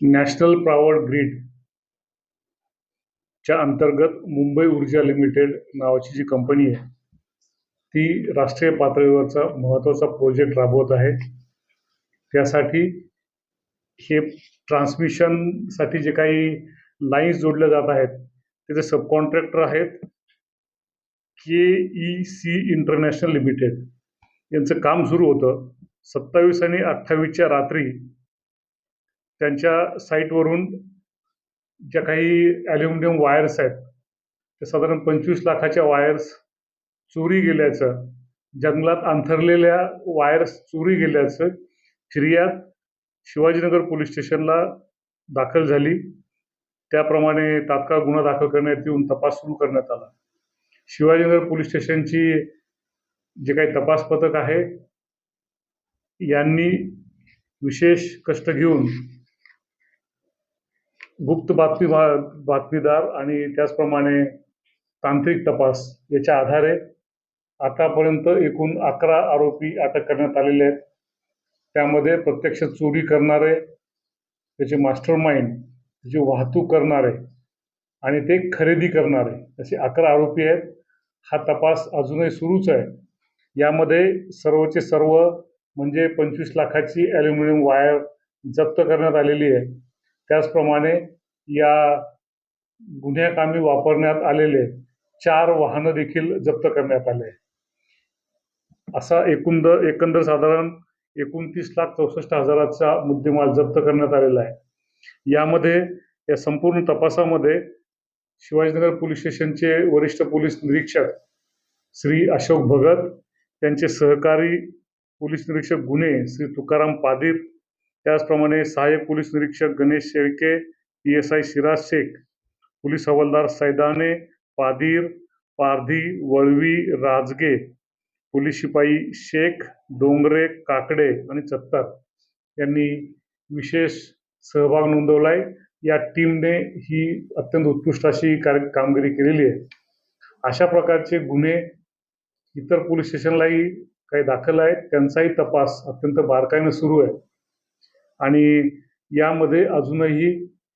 National power grid च्या अंतर्गत मुंबई ऊर्जा लिमिटेड नावाची जी कंपनी आहे ती राष्ट्रीय पातळीवरचा महत्त्वाचा प्रोजेक्ट राबवत आहे. त्यासाठी हे ट्रान्समिशनसाठी जे काही लाईन्स जोडल्या जात आहेत त्याचे सबकॉन्ट्रॅक्टर आहेत K E C international limited यांचं काम सुरू होतं सत्तावीस आणि अठ्ठावीसच्या रात्री त्यांच्या साईटवरून ज्या काही ॲल्युमिनियम वायर्स आहेत ते साधारण पंचवीस लाखाच्या वायर्स चोरी गेल्याचं जंगलात अंथरलेल्या वायर्स चोरी गेल्याचं फिर्याद शिवाजीनगर पोलीस स्टेशनला दाखल झाली. त्याप्रमाणे तात्काळ गुन्हा दाखल करण्यात येऊन तपास सुरू करण्यात आला. शिवाजीनगर पोलीस स्टेशनची जे काही तपास पथक आहे यांनी विशेष कष्ट घेऊन गुप्त बातमी बातमीदार आणि त्याचप्रमाणे तांत्रिक तपास याच्या आधारे आतापर्यंत एकूण अकरा आरोपी अटक करण्यात आलेले आहेत. त्यामध्ये प्रत्यक्ष चोरी करणारे त्याचे मास्टर माइंड त्याची वाहतूक करणारे आणि ते खरेदी करणारे असे अकरा आरोपी आहेत. हा तपास अजूनही सुरूच आहे. यामध्ये सर्वचे सर्व म्हणजे पंचवीस लाखाची ॲल्युमिनियम वायर जप्त करण्यात आलेली आहे. त्याचप्रमाणे या गुन्ह्याकामी वापरण्यात आलेले चार वाहनं देखील जप्त करण्यात आले. असा एकूण एकंदर साधारण एकोणतीस लाख चौसष्ट हजाराचा मुद्देमाल जप्त करण्यात आलेला आहे. यामध्ये या संपूर्ण तपासामध्ये शिवाजीनगर पोलीस स्टेशनचे वरिष्ठ पोलीस निरीक्षक श्री अशोक भगत त्यांचे सहकारी पोलीस निरीक्षक गुन्हे श्री तुकाराम पादीर त्याचप्रमाणे सहाय्यक पोलीस निरीक्षक Ganesh Shelke P S I Shiraj Shaikh police हवालदार सैदाने पादीर पारधी वळवी राजगे पोलीस शिपाई शेख डोंगरे काकडे आणि चत्तर यांनी विशेष सहभाग नोंदवला आहे या टीमने ही अत्यंत उत्कृष्ट अशी कार्य कामगिरी केलेली आहे. अशा प्रकारचे गुन्हे इतर पोलीस स्टेशनलाही काही दाखल आहेत. त्यांचाही तपास अत्यंत बारकाईनं सुरू आहे. आणि यामध्ये अजूनही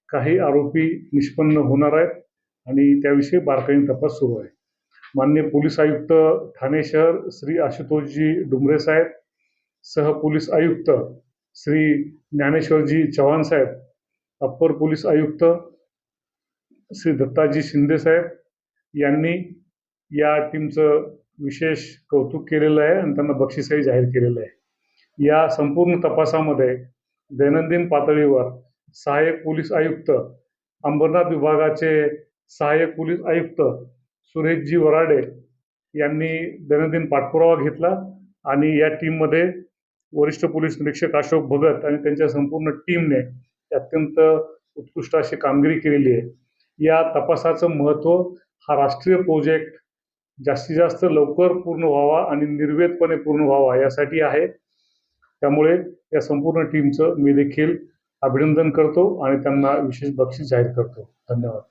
काही आरोपी निष्पन्न होणार आहेत आणि त्याविषयी बारकाईने तपास सुरू आहे. माननीय पोलीस आयुक्त ठाणे शहर श्री आशुतोषजी डुमरे साहेब सह पोलीस आयुक्त श्री ज्ञानेश्वरजी चव्हाण साहेब अप्पर पोलीस आयुक्त श्री दत्ताजी शिंदे साहेब यांनी या टीमचं विशेष कौतुक केलेलं आहे आणि त्यांना बक्षीसही जाहीर केलेलं आहे. या संपूर्ण तपासामध्ये दैनंदिन पातळीवर सहाय्यक पोलीस आयुक्त अंबरनाथ विभागाचे सहाय्यक पोलीस आयुक्त सुरेशजी वराडे यांनी दैनंदिन पाठपुरावा घेतला आणि या टीममध्ये वरिष्ठ पोलीस निरीक्षक अशोक भगत आणि त्यांच्या संपूर्ण टीमने अत्यंत उत्कृष्ट अशी कामगिरी केलेली आहे. या तपासाचं महत्त्व हा राष्ट्रीय प्रोजेक्ट जास्तीत जास्त लवकर पूर्ण व्हावा आणि निर्वेदपणे पूर्ण व्हावा यासाठी आहे. त्यामुळे या संपूर्ण टीमचं मी देखील अभिनंदन करतो आणि त्यांना विशेष बक्षीस जाहीर करतो. धन्यवाद.